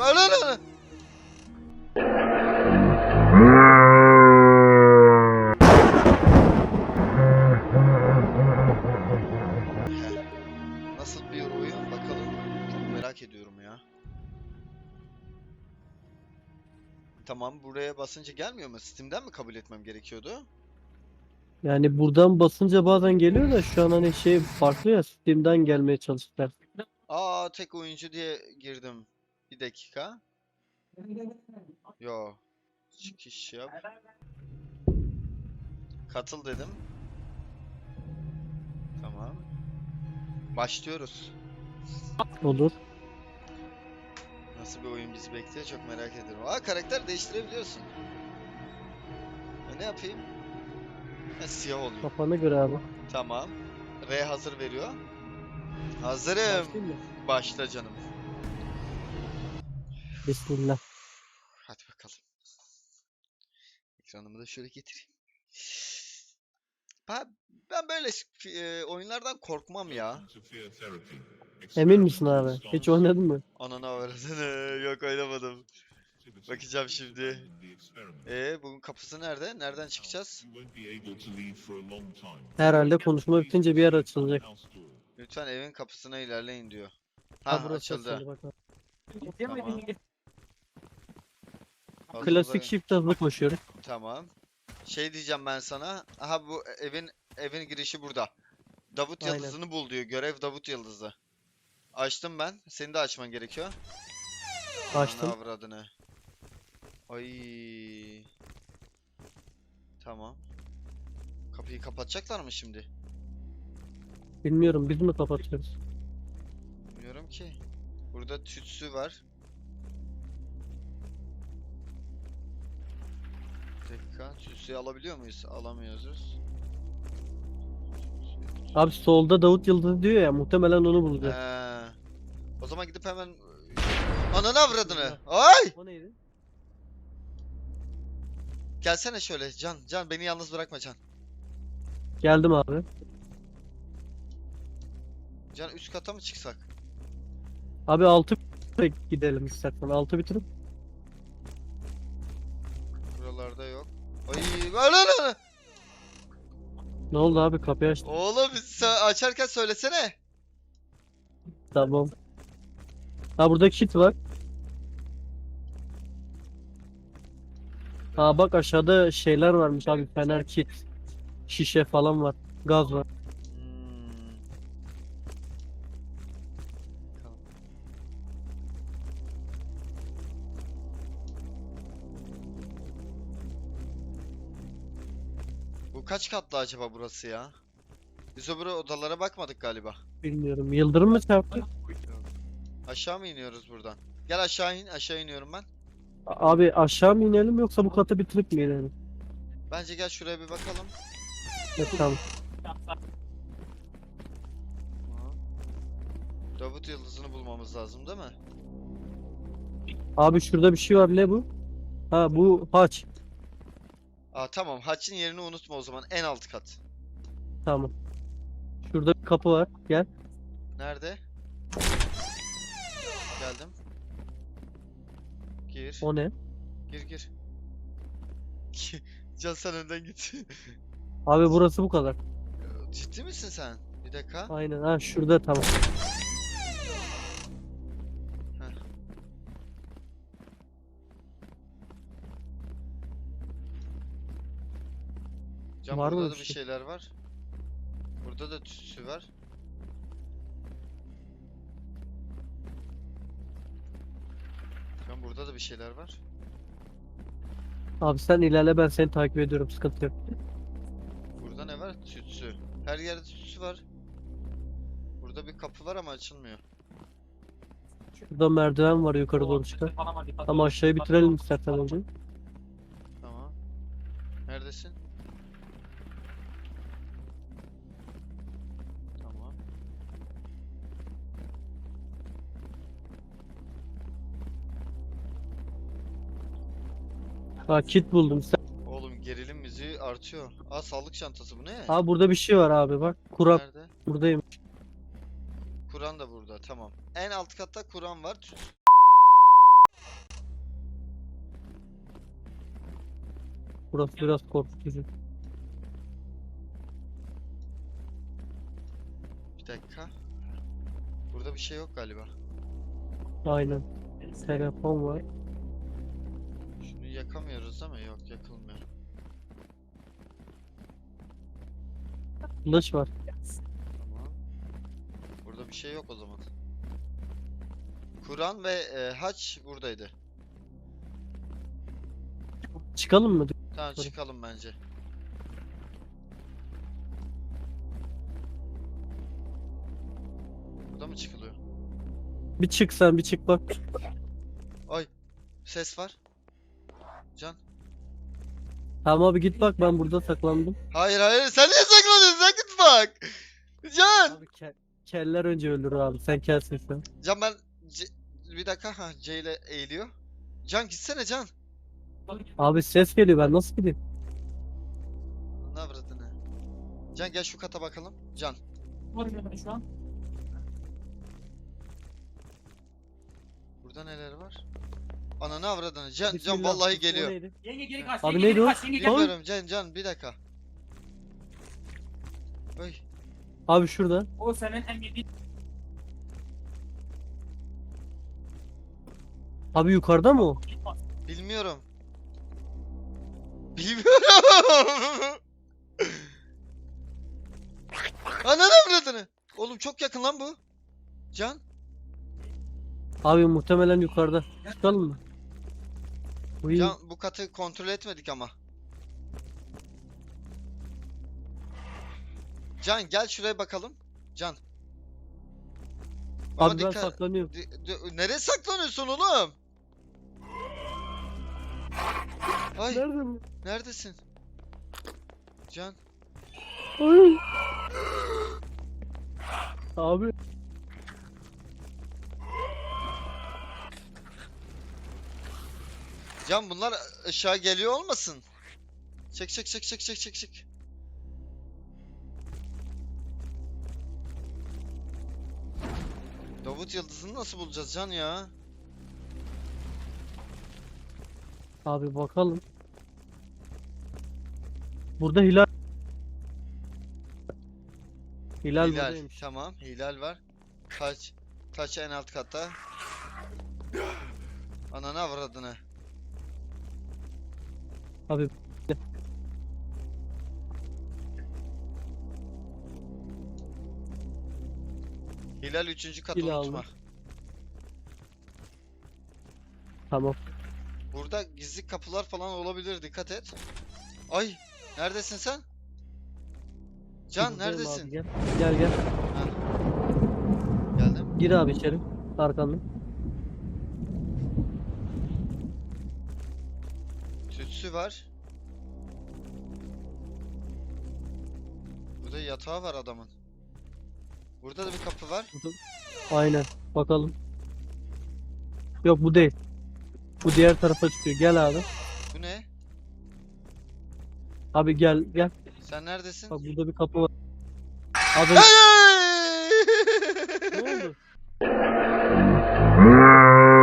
Ana ana. Nasıl bir oyun bakalım. Çok merak ediyorum ya. Tamam buraya basınca gelmiyor mu? Steam'den mi kabul etmem gerekiyordu? Yani buradan basınca bazen geliyor da şu an hani şey farklı ya Steam'den gelmeye çalıştılar. Aa tek oyuncu diye girdim. Bir dakika. Yo. Çıkış yap. Katıl dedim. Tamam. Başlıyoruz. Olur. Nasıl bir oyun bizi bekliyor çok merak ediyorum. Aa karakter değiştirebiliyorsun. E, ne yapayım? Ha, siyah oluyor. Kafana göre abi. Tamam. R hazır veriyor. Hazırım. Başla canım. Bismillah. Hadi bakalım. Ekranımı da şöyle getireyim. Ben, ben böyle e, oyunlardan korkmam ya. Emin misin abi? Hiç oynadın mı? Ananı avradını. Yok oynamadım. Bakacağım şimdi. Ee, bunun kapısı nerede? Nereden çıkacağız? Herhalde konuşma bitince bir yer açılacak. Lütfen evin kapısına ilerleyin diyor. Ha, Ha, burası açıldı. açıldı. Tamam. Fazla Klasik uzak- shift hızlı koşuyoruz. Tamam. Şey diyeceğim ben sana. Aha bu evin evin girişi burada. Davut Aynen. Yıldızı'nı bul diyor. Görev Davut Yıldızı. Açtım ben. Senin de açman gerekiyor. Açtım. Ana avradını. Ay. Tamam. Kapıyı kapatacaklar mı şimdi? Bilmiyorum biz mi kapatıyoruz? Bilmiyorum ki. Burada tütsü var. Dakika. Tütsüyü alabiliyor muyuz? Alamıyoruz. Abi solda Davut Yıldız diyor ya muhtemelen onu bulacak. Ee, o zaman gidip hemen Ananı avradını. Ay! O neydi? Gelsene şöyle Can. Can beni yalnız bırakma Can. Geldim abi. Can üst kata mı çıksak? Abi 6 gidelim istersen. 6 bitirip. Ne oldu abi kapıyı açtım. Oğlum açarken söylesene. Tamam. Ha burada kit var. Ha bak aşağıda şeyler varmış abi fener kit. Şişe falan var. Gaz var. Kaç katlı acaba burası ya? Biz öbür odalara bakmadık galiba. Bilmiyorum. Yıldırım mı çarptı? Aşağı mı iniyoruz buradan? Gel aşağı in, aşağı iniyorum ben. A- Abi aşağı mı inelim yoksa bu katı bitirip mi inelim? Bence gel şuraya bir bakalım. Evet tamam. Davut Yıldızı'nı bulmamız lazım değil mi? Abi şurada bir şey var ne bu? Ha bu haç. Aa tamam, haçın yerini unutma o zaman. En alt kat. Tamam. Şurada bir kapı var. Gel. Nerede? Geldim. Gir. O ne? Gir gir. Can sen önden git. Abi burası bu kadar. Ciddi misin sen? Bir dakika. Aynen ha şurada tamam. Can Var burada da bir şey? şeyler var. Burada da tütsü var. Can burada da bir şeyler var. Abi sen ilerle ben seni takip ediyorum sıkıntı yok. Burada ne var? Tütsü. Her yerde tütsü var. Burada bir kapı var ama açılmıyor. Şurada merdiven var yukarı doğru çıkan. Ama aşağıyı bitirelim istersen önce. Tamam. Neredesin? Ha kit buldum. Sen... Oğlum gerilim müziği artıyor. Aa sağlık çantası bu ne? Abi burada bir şey var abi bak. Kur'an Nerede? buradayım. Kur'an da burada tamam. En alt katta Kur'an var. Burası biraz korkutucu. Bir dakika. Burada bir şey yok galiba. Aynen. Telefon var. Yakamıyoruz ama yok yakılmıyor. Kılıç var. Tamam. Burada bir şey yok o zaman. Kur'an ve e, haç buradaydı. Çıkalım mı? Tamam çıkalım bence. Burada mı çıkılıyor? Bir çık sen bir çık bak. Ses var. Can. Tamam abi git bak ben burada saklandım. Hayır hayır sen niye saklanıyorsun? Sen git bak. Can. Abi ke- keller önce öldürür abi. Sen kelsin sen. Can ben C- bir dakika ha C ile eğiliyor. Can gitsene Can. Abi ses geliyor ben nasıl gideyim? Ne yapırdın ha? Can gel şu kata bakalım. Can. şu an. Burada neler var? Ana ne avradını? Can, Can Bismillah. vallahi O geliyor. neydi? Yenge geri kaç. Abi yenge neydi geri o? kaç. Yenge geri kaç. Bilmiyorum Can Can bir dakika. Oy. Abi şurada. O senin en yedi. Abi yukarıda mı o? Bilmiyorum. Bilmiyorum. Ananı avradını. Oğlum çok yakın lan bu. Can. Abi muhtemelen yukarıda. Çıkalım mı? Uy, Can bu katı kontrol etmedik ama. Can gel şuraya bakalım. Can. Ama abi ben dikkat. saklanıyorum. Di- di- nereye saklanıyorsun oğlum? Ay Nerede bu? neredesin? Can. Ay. Abi Can bunlar aşağı geliyor olmasın? Çek çek çek çek çek çek çek. Davut Yıldız'ını nasıl bulacağız Can ya? abi bakalım. Burada hilal. Hilal, Hilal. buradaymış. Tamam. Hilal var. Taç. Taç en alt katta. Ananı avradını. Abi Hilal üçüncü kat Hilal unutma. aldım. tamam. Burada gizli kapılar falan olabilir dikkat et. Ay neredesin sen? Can Buradayım abi, neredesin? Gel gel. gel. Ha. Geldim. Gir abi içeri. Arkandan. Tütsü var. Burada yatağı var adamın. Burada da bir kapı var. Aynen. Bakalım. Yok bu değil. Bu diğer tarafa çıkıyor. Gel abi. Bu ne? Abi gel gel. Sen neredesin? Bak burada bir kapı var. Önce... ne oldu?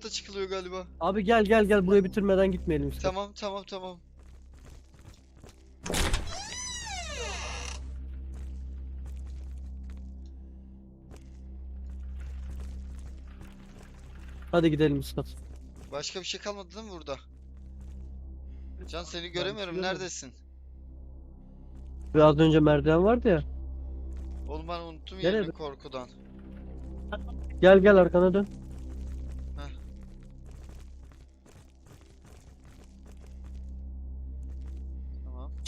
kata çıkılıyor galiba. Abi gel gel gel burayı bitirmeden gitmeyelim işte. Tamam tamam tamam. Hadi gidelim üst kat. Başka bir şey kalmadı değil mi burada? Can seni göremiyorum. Neredesin? Biraz önce merdiven vardı ya. Oğlum ben unuttum Nerede? yerini korkudan. Gel gel arkana dön.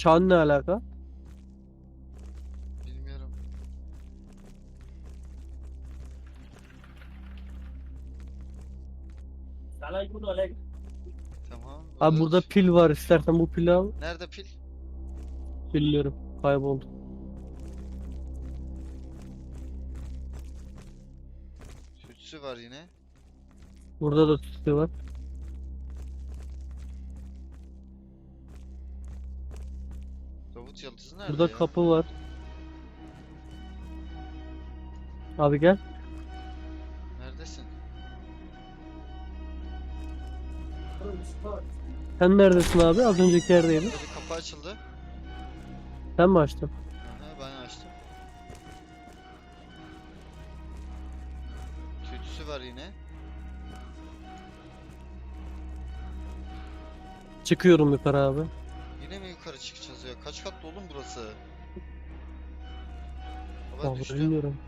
Çan ne alaka? Bilmiyorum. Tamam. Abi burada dur. pil var. İstersen bu pili al. Nerede pil? Bilmiyorum. Kayboldu. Tütsü var yine. Burada da tütsü var. Davut Yıldızı nerede Burada ya? kapı var. Abi gel. Neredesin? Sen neredesin abi? Az önceki yerdeydin. Burada bir kapı açıldı. Sen mi açtın? Aha, ben açtım. Tütsü var yine. Çıkıyorum yukarı abi. Kaç katlı oğlum burası? Ben Vallahi düştüm. bilmiyorum.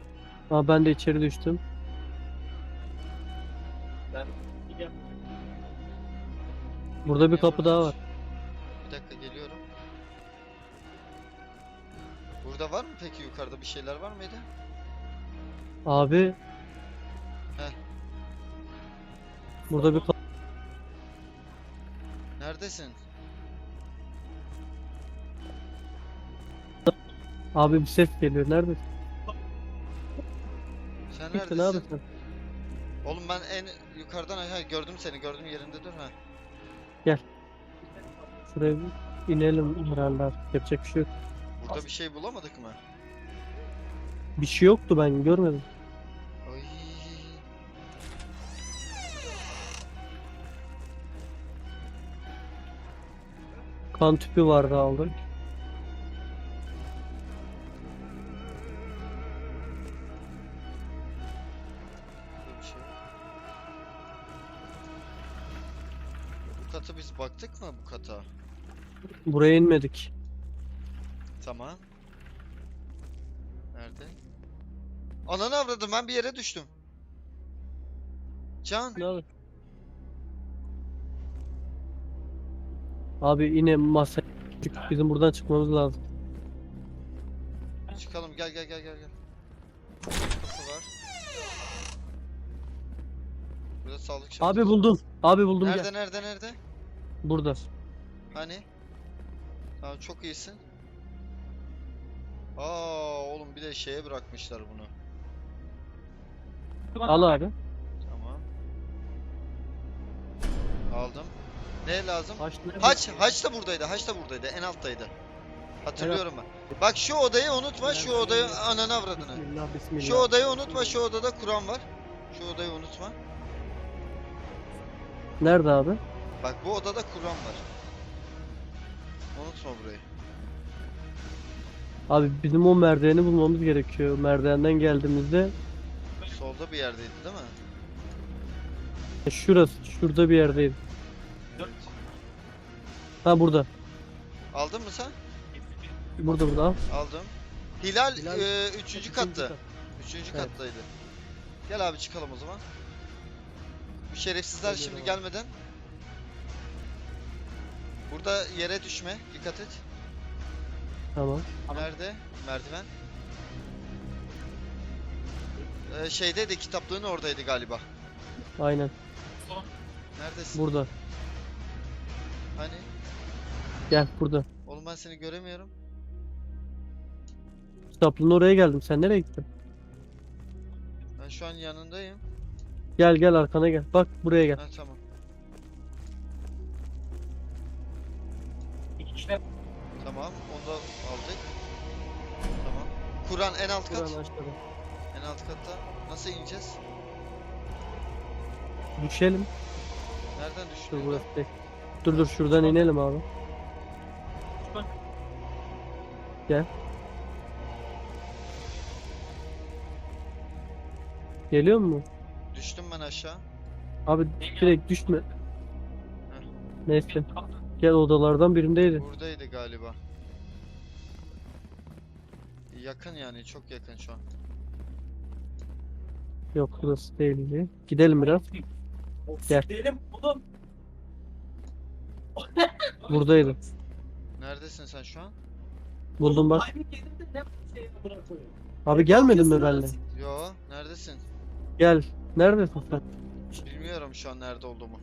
Aa ben de içeri düştüm. Burada bir kapı daha var. Bir dakika geliyorum. Burada var mı peki yukarıda bir şeyler var mıydı? Abi. Heh. Burada bir kapı. Neredesin? Abi bir ses geliyor. Neredesin? Sen Gittin abi neredesin? sen. Oğlum ben en yukarıdan ha gördüm seni gördüm yerinde dur ha. Şuraya bir inelim herhalde artık. Yapacak bir şey yok. Burada bir şey bulamadık mı? Bir şey yoktu ben görmedim. Kan tüpü vardı aldık. Buraya inmedik. Tamam. Nerede? Ananı avradım ben bir yere düştüm. Can. Ne abi? Abi yine masa. Bizim buradan çıkmamız lazım. Çıkalım gel gel gel gel gel. Kapı var. Burada sağlık Abi buldum. Abi buldum Nerede gel. nerede nerede? Burada. Hani? Tamam çok iyisin. Aa oğlum bir de şeye bırakmışlar bunu. Al abi. Tamam. Aldım. Ne lazım? Haç? Haç, Haç da buradaydı. Haç da buradaydı. En alttaydı. Hatırlıyorum ben. Bak şu odayı unutma. Şu odayı ananı avradını. Şu odayı unutma. Şu odada Kur'an var. Şu odayı unutma. Nerede abi? Bak bu odada Kur'an var. Unutma burayı. Abi bizim o merdiveni bulmamız gerekiyor. Merdivenden geldiğimizde Solda bir yerdeydi değil mi? şurası, şurada bir yerdeydi. Evet. Ha burada. Aldın mı sen? Burada burada al. Aldım. Hilal, Hilal, eee, üçüncü katta. kat. Üçüncü Evet. kattaydı. Gel abi çıkalım o zaman. Bu şerefsizler Geliyorum şimdi abi. gelmeden. Burada yere düşme. Dikkat et. Tamam. Nerede? Merdiven. Ee, şeydeydi kitaplığın oradaydı galiba. Aynen. Neredesin? Burada. Hani? Gel burada. Oğlum ben seni göremiyorum. Kitaplığın oraya geldim. Sen nereye gittin? Ben şu an yanındayım. Gel gel arkana gel. Bak buraya gel. Ha tamam. Tamam. Onu da aldık. Tamam. Kur'an en alt kat. Buranın aşağıda. En alt katta. Nasıl ineceğiz? Düşelim. Nereden Dur düştün? burası değil. Dur dur şuradan inelim abi. Bak. Gel. Geliyor mu? Düştüm ben aşağı. Abi direkt düşme. Neyse. Gel odalardan birindeydi. Buradaydı galiba. Yakın yani çok yakın şu an. Yok burası değildi. Gidelim biraz. Gel. Gidelim oğlum. Buradaydı. Neredesin sen şu an? Buldum bak. De ne şey. Abi gelmedin mi benimle? Yo, neredesin? Gel. Neredesin sen? Bilmiyorum şu an nerede olduğumu.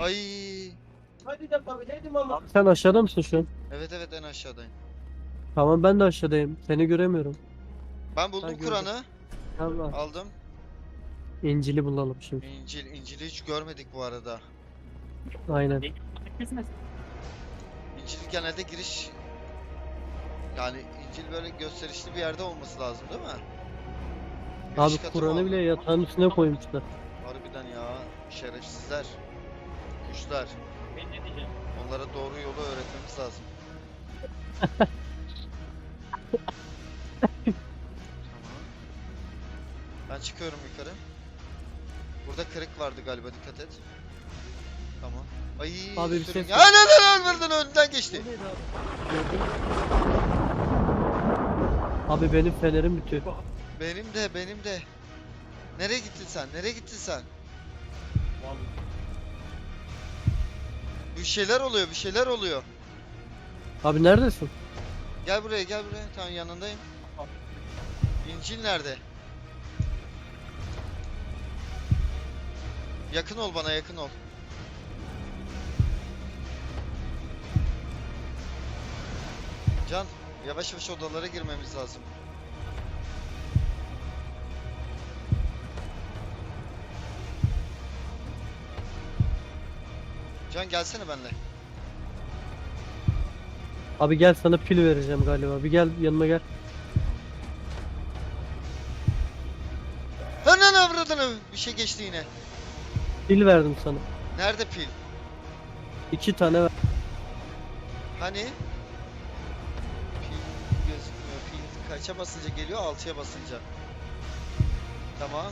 Ay, Hadi de babileydim ama. Abi sen aşağıda mısın şu an? evet evet en aşağıdayım. Tamam ben de aşağıdayım. Seni göremiyorum. Ben buldum gördüm. Kur'an'ı, Tamam. aldım. İncil'i bulalım şimdi. İncil, İncil'i hiç görmedik bu arada. Aynen. İncil genelde giriş yani Fil böyle gösterişli bir yerde olması lazım değil mi? Giriş Abi katı mı Kur'an'ı bile yatağın üstüne koymuşlar. Harbiden ya. Şerefsizler. Kuşlar. Ben ne diyeceğim? Onlara doğru yolu öğretmemiz lazım. tamam. Ben çıkıyorum yukarı. Burada kırık vardı galiba dikkat et. Tamam. Ay Abi bir sürün- ses Ya ne ne ne önünden geçti. Abi benim fenerim bitiyor. Benim de benim de. Nereye gittin sen? Nereye gittin sen? Bir şeyler oluyor, bir şeyler oluyor. Abi neredesin? Gel buraya, gel buraya. Tamam yanındayım. İncil nerede? Yakın ol bana, yakın ol. Can, yavaş yavaş odalara girmemiz lazım. Can gelsene benimle. Abi gel sana pil vereceğim galiba. Bir gel yanıma gel. Lan avradını! Bir şey geçti yine. Pil verdim sana. Nerede pil? İki tane ver. Hani? Pil gözükmüyor. Pil kaça basınca geliyor? 6'ya basınca. Tamam.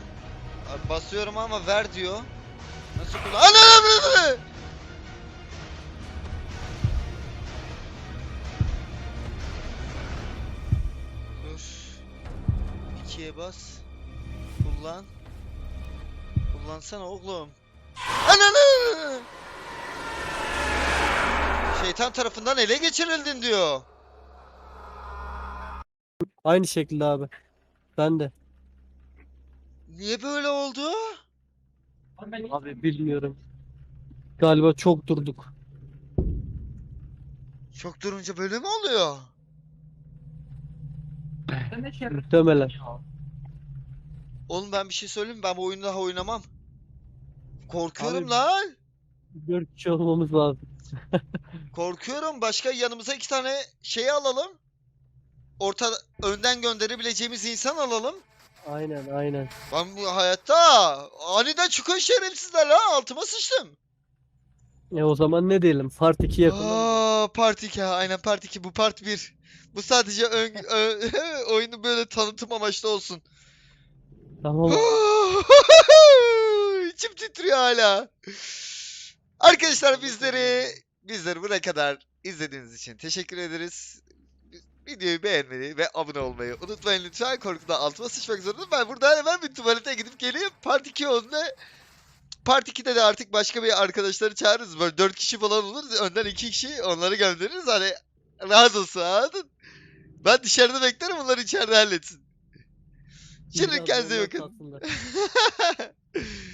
Abi basıyorum ama ver diyor. Nasıl kullan? Anam! Dur. 2'ye bas. Kullan. Kullansana oğlum. Ananı! Şeytan tarafından ele geçirildin diyor. Aynı şekilde abi. Ben de. Niye böyle oldu? Abi bilmiyorum. Galiba çok durduk. Çok durunca böyle mi oluyor? Muhtemelen. Oğlum ben bir şey söyleyeyim mi? Ben bu oyunu daha oynamam. Korkuyorum Abi- lan. Dört kişi olmamız lazım. Korkuyorum. Başka yanımıza iki tane şey alalım. Orta önden gönderebileceğimiz insan alalım. Aynen aynen. Ben bu hayatta aniden çıkıyor şerefsizler ha altıma sıçtım. E o zaman ne diyelim? Part 2 yakında. Aa, part 2 ha, aynen part 2 bu part 1. Bu sadece ön, ö- oyunu böyle tanıtım amaçlı olsun. Tamam. İçim titriyor hala. Arkadaşlar bizleri bizleri buraya kadar izlediğiniz için teşekkür ederiz. Videoyu beğenmeyi ve abone olmayı unutmayın lütfen. Korkudan altıma sıçmak zorunda. Ben burada hemen bir tuvalete gidip geleyim. Part 2 oldu. Part 2'de de artık başka bir arkadaşları çağırırız. Böyle 4 kişi falan olur. Önden 2 kişi onları göndeririz. Hani rahat olsun? Ben dışarıda beklerim bunlar içeride halletsin. Şimdi kendinize bakın.